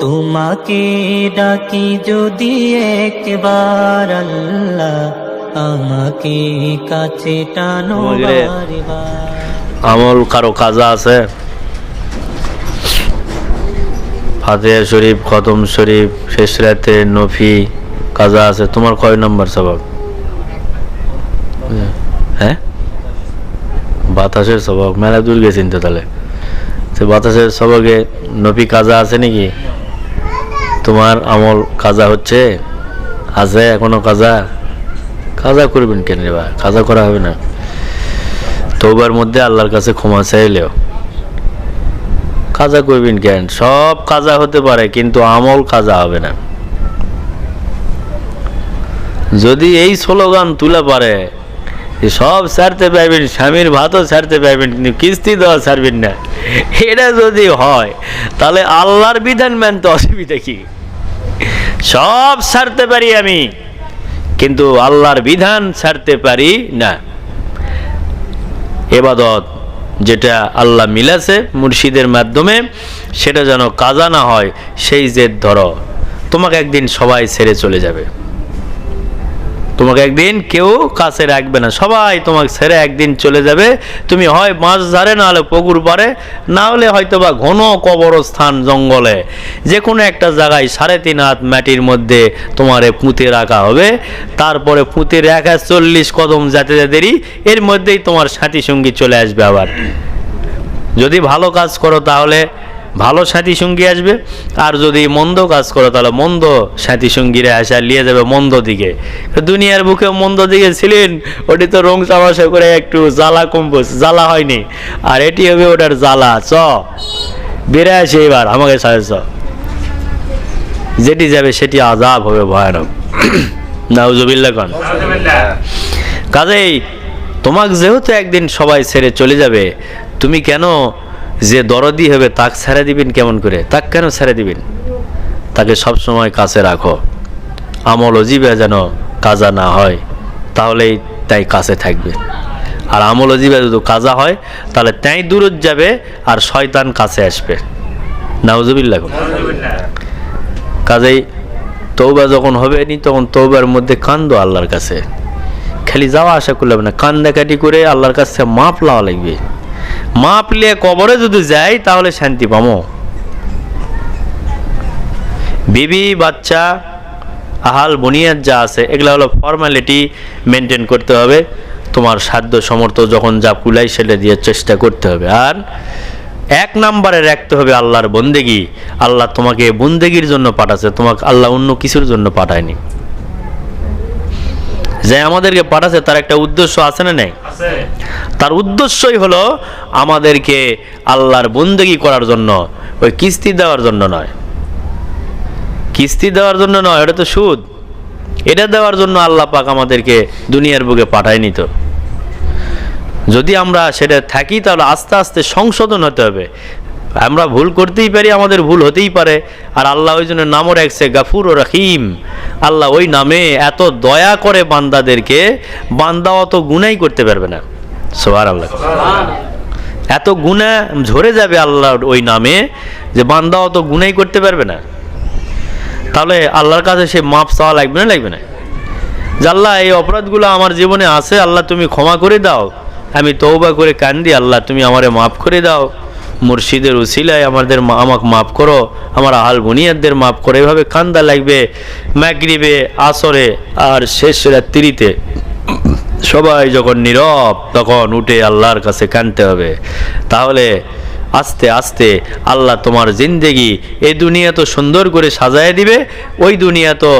তোমাকে ডাকি যদি একবার আল্লাহ আমাকে কাছে টানো আমল কারও কাজা আছে? ফাতেহা শরীফ খতম শরীফ শেষ রাতে নফি কাজা আছে? তোমার কয় নম্বর স্বভাব হ্যাঁ? বাতাসের স্বভাব মেলা দূর গেছেন তো তাহলে সে বাতাসের স্বভাবে নফি কাজা আছে নাকি? তোমার আমল কাজা হচ্ছে? আছে এখনও কাজা? কাজা করবেন কেন বা? কাজা করা হবে না। তৌবার মধ্যে আল্লাহর কাছে ক্ষমা চাইলেও। কাজা করবেন কেন? সব কাজা হতে পারে, কিন্তু আমল কাজা হবে না। যদি এই স্লোগান তুলে পারে সব ছাড়তে পারবেন, স্বামীর ভাতও ছাড়তে পারবেন, কিন্তু কিস্তি দেওয়া ছাড়বেন না। এটা যদি হয়, তাহলে আল্লাহর বিধান মানতে অসুবিধা কি? সব ছাড়তে পারি আমি, কিন্তু আল্লাহর বিধান ছাড়তে পারি না। এবাদত যেটা আল্লাহ মিলাছে মুর্শিদের মাধ্যমে, সেটা যেন কাজা না হয়, সেই জেদ ধরো। তোমাকে একদিন সবাই ছেড়ে চলে যাবে। তোমাকে একদিন কেউ কাছে রাখবে না। সবাই তোমাকে ছেড়ে একদিন চলে যাবে। তুমি হয় মাছ ধারে না হলে পুকুর পারে না হলে হয়তো বা ঘন কবরস্থান জঙ্গলে। যে কোনো একটা জায়গায় সাড়ে তিন হাত মাটির মধ্যে তোমারে পুঁতে রাখা হবে। তারপরে পুঁতে রাখা চল্লিশ কদম যেতে যেতেরই এর মধ্যেই তোমার সাথী সঙ্গী চলে আসবে আবার। যদি ভালো কাজ করো তাহলে ভালো সাথী সঙ্গী আসবে। আর যদি মন্দ কাজ করো তাহলে মন্দ সাথী সঙ্গীরা আসা নিয়ে যাবে মন্দ দিকে। দুনিয়ার বুকে মন্দ দিকে ছিলেন ওটি তো রং তামাশা করে একটু জ্বালা কম্পোজ জ্বালা হয়নি। আর এটি হবে ওটার জ্বালা চ। বেড়ে আসে এবার আমাকে সাথে চ। যেটি যাবে সেটি আজাব হবে ভয়ানক। নাউজুবিল্লা খান কাজেই তোমাকে যেহেতু একদিন সবাই ছেড়ে চলে যাবে তুমি কেন যে দরদি হবে, তাক ছেড়ে দিবেন কেমন করে? তাক কেন ছেড়ে দিবেন? তাকে সব সময় কাছে রাখো। আমল অজিবে যেন কাজা না হয়, তাহলেই তাই কাছে থাকবে। আর আমল অজিবে যদি কাজা হয়, তাহলে তাই দূরত যাবে আর শয়তান কাছে আসবে। নাউজুবিল্লাহ। কাজেই তৌবা যখন হবে নি, তখন তৌবার মধ্যে কান্দো আল্লাহর কাছে। খালি যাওয়া আশা করলে না। কান্দাকাটি করে আল্লাহর কাছে মাপ লওয়া লাগবে। মাপ লিয়ে কবরে যদি যাই, তাহলে শান্তি পামো বিবি, বাচ্চা, আহাল বুনিয়াদ যা আছে, এগুলো হলো ফর্মালিটি মেনটেন করতে হবে। তোমার সাধ্য সমর্থ যখন যা কুলাই, সেটা দিয়ে চেষ্টা করতে হবে। আর এক নাম্বারে রাখতে হবে আল্লাহর বন্দেগি। আল্লাহ তোমাকে বন্দেগির জন্য পাঠাচ্ছে তোমাকে আল্লাহ অন্য কিছুর জন্য পাঠায়নি। যে আমাদেরকে পাঠাচ্ছে তার একটা উদ্দেশ্য আছে না নেই? তার উদ্দেশ্যই হলো আমাদেরকে আল্লাহর বন্দেগি করার জন্য, ওই কিস্তি দেওয়ার জন্য নয়। কিস্তি দেওয়ার জন্য নয়, ওটা তো সুদ। এটা দেওয়ার জন্য আল্লাহ পাক আমাদেরকে দুনিয়ার বুকে পাঠায়নি তো। যদি আমরা সেটা থাকি, তাহলে আস্তে আস্তে সংশোধন হতে হবে। আমরা ভুল করতেই পারি, আমাদের ভুল হতেই পারে। আর আল্লাহ ওই জন্য নামও রাখছে, গাফুর ও রাহিম। আল্লাহ ওই নামে এত দয়া করে বান্দাদেরকে, বান্দা অত গুনাই করতে পারবে না। সোহার আল্লাহ এত গুণা ঝরে যাবে আল্লাহর ওই নামে যে বান্দা অত গুনাই করতে পারবে না। তাহলে আল্লাহর কাছে সে মাপ চাওয়া লাগবে না লাগবে না? যে আল্লাহ, এই অপরাধগুলো আমার জীবনে আছে, আল্লাহ তুমি ক্ষমা করে দাও। আমি তৌবা করে কান্দি, আল্লাহ তুমি আমারে মাফ করে দাও। মুর্শিদের উসিলায় আমাদের আমাকে মাফ করো। আমার আহাল বুনিয়াদদের মাফ করো। এভাবে কান্দা লাগবে ম্যাগরিবে আসরে আর শেষ রাত্রিতে। সবাই যখন নীরব, তখন উঠে আল্লাহর কাছে কানতে হবে। তাহলে আস্তে আস্তে আল্লাহ তোমার জিন্দেগি এই দুনিয়া তো সুন্দর করে সাজায় দিবে, ওই দুনিয়া তো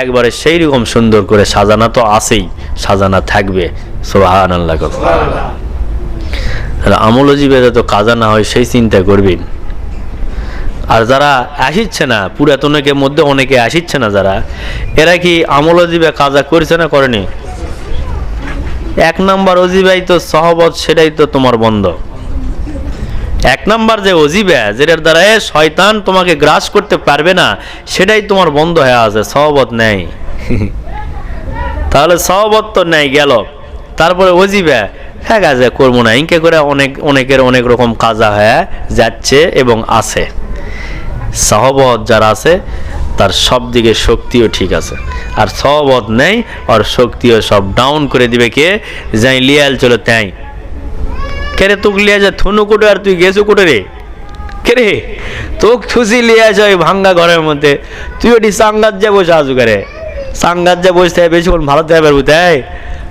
একবারে সেই রকম সুন্দর করে সাজানা তো আছেই, সাজানা থাকবে। সোহান আল্লাহ আমল জীবে যত কাজা না হয় সেই চিন্তা করবেন। আর যারা আসিচ্ছে না পুরাতনকের মধ্যে অনেকে আসিচ্ছে না যারা, এরা কি আমল জীবে কাজা করেছে না করেনি? এক নাম্বার অজিবাই তো সহবত, সেটাই তো তোমার বন্ধ। এক নাম্বার যে অজিবা, যেটার দ্বারা শয়তান তোমাকে গ্রাস করতে পারবে না, সেটাই তোমার বন্ধ হয়ে আছে, সহবত নেই। তাহলে সহবত তো নেই, গেল। তারপরে অজিবা হ্যাঁ কাজে করব না, ইনকে করে অনেক, অনেকের অনেক রকম কাজা হয়ে যাচ্ছে এবং আছে। সহবত যারা আছে তার সব দিকে শক্তিও ঠিক আছে। আর সহবত নেই, আর শক্তিও সব ডাউন করে দিবে কে? যাই লিয়াল চলো তাই। কেরে তোকে লিয়া যা থুনু কোটে আর তুই গেছো কোটে রে? কেরে তোক খুশি লিয়া যায় ভাঙ্গা ঘরের মধ্যে। তুই ওটি সাঙ্গাত যা বসে আসু করে সাঙ্গাত যা বসে থাকে বেশিক্ষণ ভালো থাকে পারব তাই?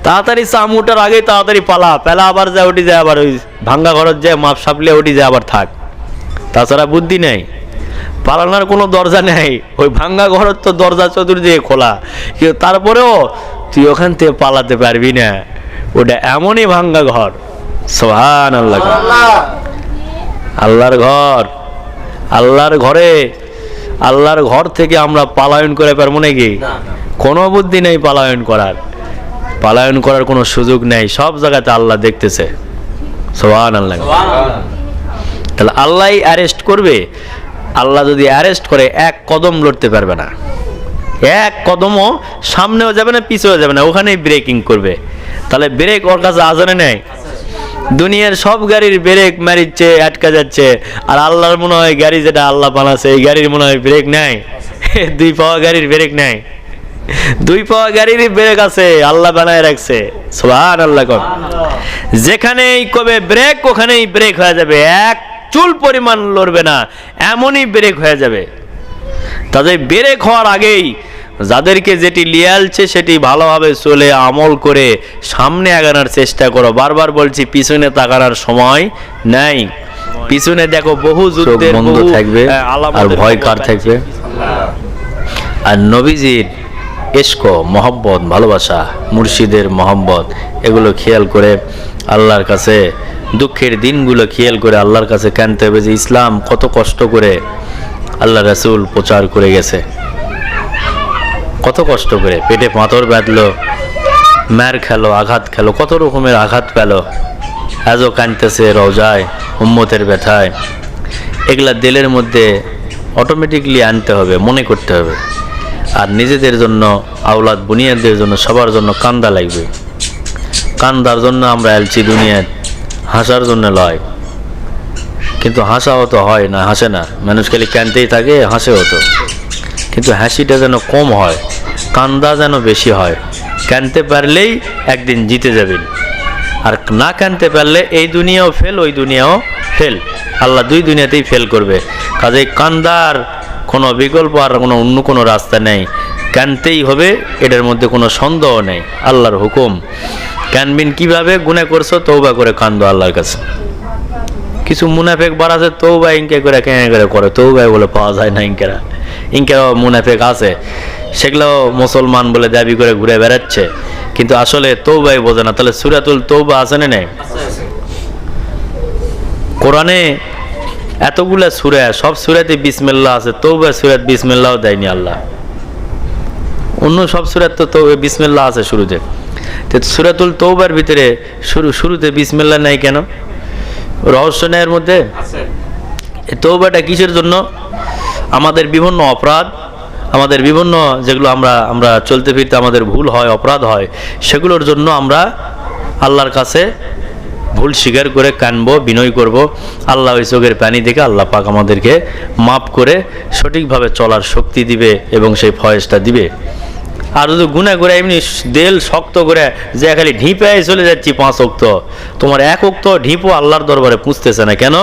তাড়াতাড়ি সাম উঠার আগে তাড়াতাড়ি পালা। পেলা আবার যায় ওটি যায়, আবার ওই ভাঙ্গা ঘরের যায় মাপ সাপলে ওটি যায়, আবার থাক। তাছাড়া বুদ্ধি নেই। পালানোর কোনো দরজা নেই। ওই ভাঙ্গা ঘরের তো দরজা চতুর্দিকে খোলা। কিন্তু তারপরেও তুই ওখান থেকে পালাতে পারবি না। ওটা এমনই ভাঙ্গা ঘর। সোহান আল্লাহ আল্লাহর ঘর। আল্লাহর ঘরে। আল্লাহর ঘর থেকে আমরা পালায়ন করে পারব নাকি? কোনো বুদ্ধি নেই পালায়ন করার। পালায়ন করার কোনো সুযোগ নেই। সব জায়গাতে আল্লাহ দেখতেছে। সোহান আল্লাহ তাহলে আল্লাহ অ্যারেস্ট করবে? আল্লাহ যদি অ্যারেস্ট করে, এক কদম লড়তে পারবে না। এক কদমও সামনেও যাবে না, পিছেও যাবে না, ওখানেই ব্রেকিং করবে। তাহলে ব্রেক ওর কাছে আজানে নেই? দুনিয়ার সব গাড়ির ব্রেক মারিচ্ছে, আটকা যাচ্ছে। আর আল্লাহর মনে হয় গাড়ি যেটা আল্লাহ বানাচ্ছে এই গাড়ির মনে হয় ব্রেক নাই। দুই পাওয়া গাড়ির ব্রেক নাই। দুই পাওয়া গাড়ির ব্রেক আছে, আল্লাহ বানায় রাখছে। সোহান আল্লাহ যেখানেই কবে ব্রেক ওখানেই ব্রেক হয়ে যাবে। এক চুল পরিমাণ লড়বে না এমনই ব্রেক হয়ে যাবে। তাদের ব্রেক হওয়ার আগেই যাদেরকে যেটি লিয়ালছে সেটি ভালোভাবে চলে আমল করে সামনে আগানোর চেষ্টা করো। বারবার বলছি পিছনে তাকানোর সময় নাই। পিছনে দেখো বহু যুদ্ধের বন্ধ থাকবে আর ভয় কার থাকবে? আর নবীজির এস্ক মহব্বত ভালোবাসা মুর্শিদের মহব্বত এগুলো খেয়াল করে আল্লাহর কাছে দুঃখের দিনগুলো খেয়াল করে আল্লাহর কাছে কানতে হবে যে ইসলাম কত কষ্ট করে আল্লাহ রাসূল প্রচার করে গেছে। কত কষ্ট করে পেটে পাথর বাঁধলো ম্যার খেলো, আঘাত খেলো, কত রকমের আঘাত পেল। আজও কানতেছে রওজায়, উম্মতের ব্যথায়। এগুলা দিলের মধ্যে অটোমেটিকলি আনতে হবে, মনে করতে হবে। আর নিজেদের জন্য আওলাদ বুনিয়াদের জন্য, সবার জন্য কান্দা লাগবে। কান্দার জন্য আমরা এলছি দুনিয়ায়। হাসার জন্য লয়। কিন্তু হাসাও তো হয় না, হাসে না। মানুষ খালি কানতেই থাকে, হাসেও তো। কিন্তু হাসিটা যেন কম হয়, কান্দা যেন বেশি হয়। কানতে পারলেই একদিন জিতে যাবেন। আর না কানতে পারলে এই দুনিয়াও ফেল ওই দুনিয়াও ফেল আল্লাহ দুই দুনিয়াতেই ফেল করবে। কাজেই কান্দার কোনো বিকল্প আর কোনো অন্য কোনো রাস্তা নেই। কানতেই হবে, এটার মধ্যে কোনো সন্দেহ নেই। আল্লাহর হুকুম। কানবিন কীভাবে গুণা করছ তৌবা করে কান্দো আল্লাহর কাছে। কিছু মুনাফেক বাড়াছে তৌবা ইনকে করে কেন করে করে তৌবাই বলে পাওয়া যায় না ইনকেরা। ইনকেরাও মুনাফেক আছে। সেগুলো মুসলমান বলে দাবি করে ঘুরে বেড়াচ্ছে। কিন্তু আসলে তৌবাই বোঝে না। তাহলে সুরাতুল তৌবা আছে না নেই? কোরআনে এতগুলা সুরা, সব সুরাতে বিসমিল্লাহ আছে। তৌবা সুরাত বিসমিল্লাহও দেয়নি আল্লাহ। অন্য সব সুরাত তো তৌবে বিসমিল্লাহ আছে শুরুতে। তো সুরাতুল তৌবার ভিতরে শুরু শুরুতে বিসমিল্লাহ নাই কেন? রহস্য নেয়ের মধ্যে? তৌবাটা কিসের জন্য? আমাদের বিভিন্ন অপরাধ আমাদের বিভিন্ন যেগুলো আমরা আমরা চলতে ফিরতে আমাদের ভুল হয় অপরাধ হয় সেগুলোর জন্য আমরা আল্লাহর কাছে ভুল স্বীকার করে কানবো বিনয় করব। আল্লাহ ওই চোখের পানি দেখে আল্লাহ পাক আমাদেরকে মাপ করে সঠিকভাবে চলার শক্তি দিবে এবং সেই ফয়েসটা দিবে। আর যদি গুণা করে এমনি দেল শক্ত করে যে খালি ঢিপে চলে যাচ্ছি পাঁচ অক্ত তোমার এক অক্ত ঢিপও আল্লাহর দরবারে পুষতেছে না কেন?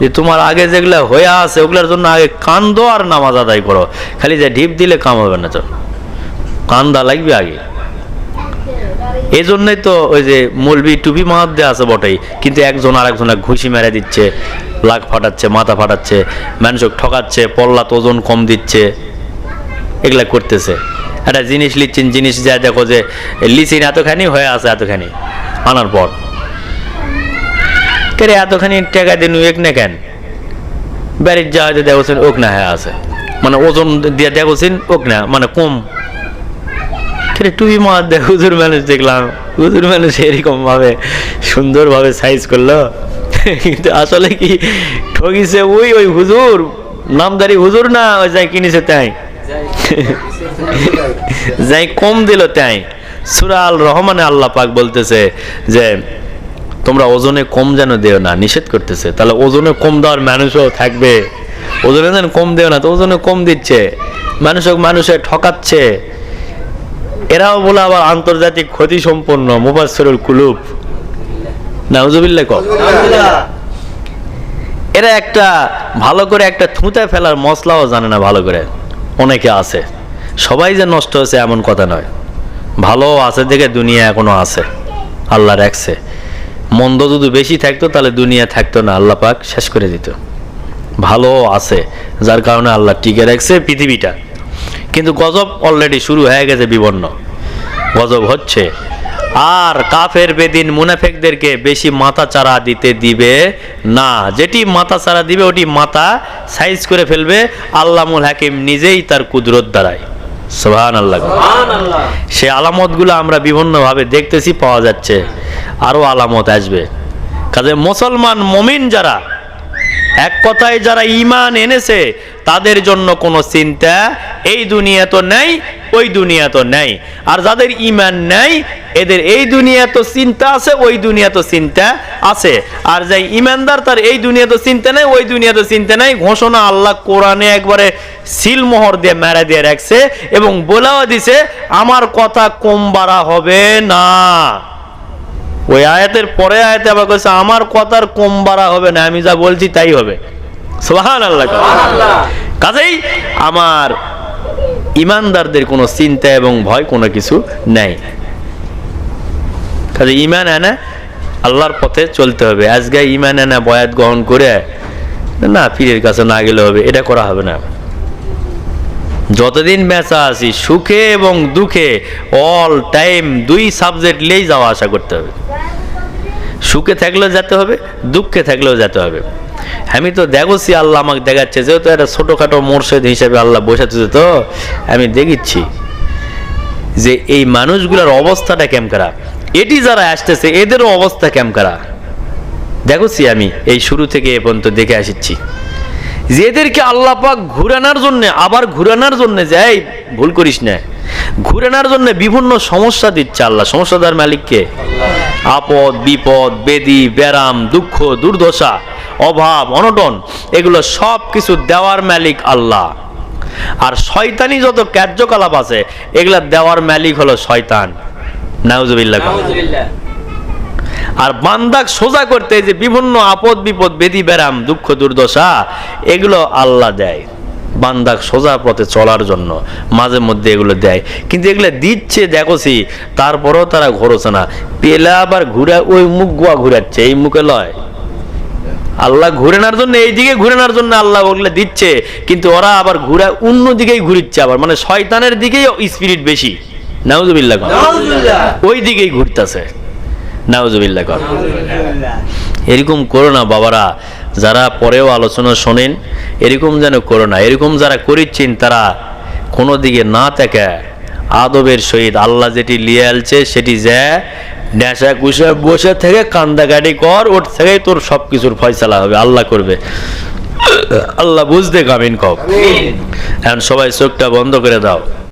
যে তোমার আগে যেগুলো হয়ে আছে, ওগুলোর জন্য আগে কান্দো আর নামাজ আদায় করো। খালি যে ঢিপ দিলে কাম হবে না তো। কান্দা লাগবে আগে। এই জন্যই তো ওই যে মলবি টুপি দেওয়া আছে বটেই, কিন্তু একজন আর একজনের ঘুষি মেরে দিচ্ছে, লাগ ফাটাচ্ছে, মাথা ফাটাচ্ছে, মানুষক ঠকাচ্ছে, পল্লাত ওজন কম দিচ্ছে, এগুলা করতেছে। একটা জিনিস লিচ্ছেন জিনিস যা দেখো যে লিচিন এতখানি, হয়ে আছে এতখানি। আনার পর। কেরে, এতখানি টাকা দিন এক না কেন? বাড়ির যা হয়তো দেখছেন ওক না হয়ে আছে। মানে ওজন দিয়ে দেখছেন ওক না মানে কম। কেরে টুপি মার দেখ, হুজুর মানুষ দেখলাম। হুজুর মানুষ এরকম ভাবে সুন্দরভাবে সাইজ করল। কিন্তু আসলে কি ঠকিছে ওই ওই হুজুর? নামদারি হুজুর না, ওই যাই কিনেছে তাই? যাই কম দিল তাই। সুরা আল রহমানে আল্লাহ পাক বলতেছে যে, তোমরা ওজনে কম যেন দেও না নিষেধ করতেছে। তাহলে ওজনে কম দেওয়ার মানুষও থাকবে। ওজনে যেন কম দেও না, তো ওজনে কম দিচ্ছে। মানুষক মানুষে ঠকাচ্ছে। এরাও বলে আবার আন্তর্জাতিক ক্ষতি সম্পন্ন, মুবাসসিরুল কুলুব। নাউজুবিল্লাহ কম এরা একটা ভালো করে একটা থুঁতে ফেলার মশলাও জানে না ভালো করে। অনেকে আছে। সবাই যে নষ্ট হয়েছে এমন কথা নয়। ভালো আছে দেখে দুনিয়া এখনও আছে। আল্লাহ রাখছে মন্দ যদি বেশি থাকতো, তাহলে দুনিয়া থাকতো না। আল্লাহ পাক শেষ করে দিত। ভালো আছে, যার কারণে আল্লাহ টিকে রাখছে পৃথিবীটা। কিন্তু গজব অলরেডি শুরু হয়ে গেছে বিবন্ন গজব হচ্ছে, আর কাফের বেদিন মুনাফেকদেরকে বেশি মাথা চারা দিতে দিবে না। যেটি মাথা চারা দিবে, ওটি মাথা সাইজ করে ফেলবে। আল্লামুল হাকিম নিজেই তার কুদরত দ্বারায়। সোহান আল্লাহ সে আলামতগুলো আমরা বিভিন্নভাবে দেখতেছি পাওয়া যাচ্ছে। আরও আলামত আসবে। কাজে মুসলমান মমিন যারা এক কথায় যারা ইমান এনেছে তাদের জন্য কোনো চিন্তা এই দুনিয়া তো নেই ওই দুনিয়া তো নেই। আর যাদের ইমান নেই এদের এই দুনিয়া তো চিন্তা আছে ওই দুনিয়া তো চিন্তা আছে। আর যাই ইমানদার তার এই দুনিয়া তো চিন্তা নেই ওই দুনিয়া তো চিন্তা নেই। ঘোষণা আল্লাহ কোরআনে একবারে সিলমোহর দিয়ে মেরা দিয়ে রাখছে এবং বলেও দিছে আমার কথা কম বাড়া হবে না। ওই আয়াতের পরে আয়াতে আবার কইছে আমার কথার কম বাড়া হবে না। আমি যা বলছি তাই হবে। সোহান আল্লাহ কাজেই আমার ইমানদারদের কোনো চিন্তা এবং ভয় কোনো কিছু নেই। কাজে ইমান আনা আল্লাহর পথে চলতে হবে। আজকে ইমান আনা বয়াত গ্রহণ করে না, পীরের কাছে না গেলে হবে, এটা করা হবে না। যতদিন বেঁচা আছি, সুখে এবং দুঃখে অল টাইম দুই সাবজেক্ট নিয়েই যাওয়া আসা করতে হবে। সুখে থাকলেও যেতে হবে, দুঃখে থাকলেও যেতে হবে। আমি তো দেখছি আল্লাহ আমাকে দেখাচ্ছে, যেহেতু একটা ছোটোখাটো মোর্শেদ হিসেবে আল্লাহ বসাতেছে তো, আমি দেখিচ্ছি যে এই মানুষগুলোর অবস্থাটা কেম করা এটি যারা আসতেছে, এদেরও অবস্থা কেম করা? দেখছি আমি এই শুরু থেকে এ পর্যন্ত দেখে আসিচ্ছি। যে এদেরকে আল্লাহ পাক ঘুরানোর জন্য, আবার ঘুরানোর জন্য যাই ভুল করিস না। ঘুরানোর জন্য বিভিন্ন সমস্যা দিচ্ছে আল্লাহ। সমস্যাদার মালিককে আপদ, বিপদ, বেদি, ব্যারাম, দুঃখ, দুর্দশা, অভাব, অনটন, এগুলো সব কিছু দেওয়ার মালিক আল্লাহ। আর শয়তানি যত কার্যকলাপ আছে, এগুলা দেওয়ার মালিক হলো শয়তান। আর বান্দাক সোজা করতে যে বিভিন্ন আপদ বিপদ, বেদি, ব্যারাম, দুঃখ, দুর্দশা, এগুলো আল্লাহ দেয়। বান্দাক সোজা পথে চলার জন্য, মাঝে মধ্যে এগুলো দেয়। কিন্তু এগুলো দিচ্ছে দেখোছি তারপরেও তারা ঘোরছে না। পেলে আবার ঘুরে, ওই মুখ গোয়া ঘুরাচ্ছে, এই মুখে লয়। আল্লাহ ঘুরেনার জন্য, এই দিকে ঘুরেনার জন্য আল্লাহ ওগুলো দিচ্ছে, কিন্তু ওরা আবার ঘুরে অন্য দিকেই ঘুরিচ্ছে আবার। মানে শয়তানের দিকেই স্পিরিট বেশি। নাউজুবিল্লাহ ওই দিকেই ঘুরতেছে। নাউজুবিল্লাহ কর। এরকম করো না বাবারা যারা পরেও আলোচনা শোনেন এরকম যেন করো না। এরকম যারা করিচ্ছেন তারা কোনো দিকে না থেকে আদবের সহিত আল্লাহ যেটি লিয়ে আলছে সেটি যে নেশা কুশা বসে থেকে কান্দাকাটি কর ওর থেকেই তোর সব কিছুর ফয়সালা হবে। আল্লাহ করবে। আল্লাহ বুঝতে কামিন কব এখন সবাই চোখটা বন্ধ করে দাও।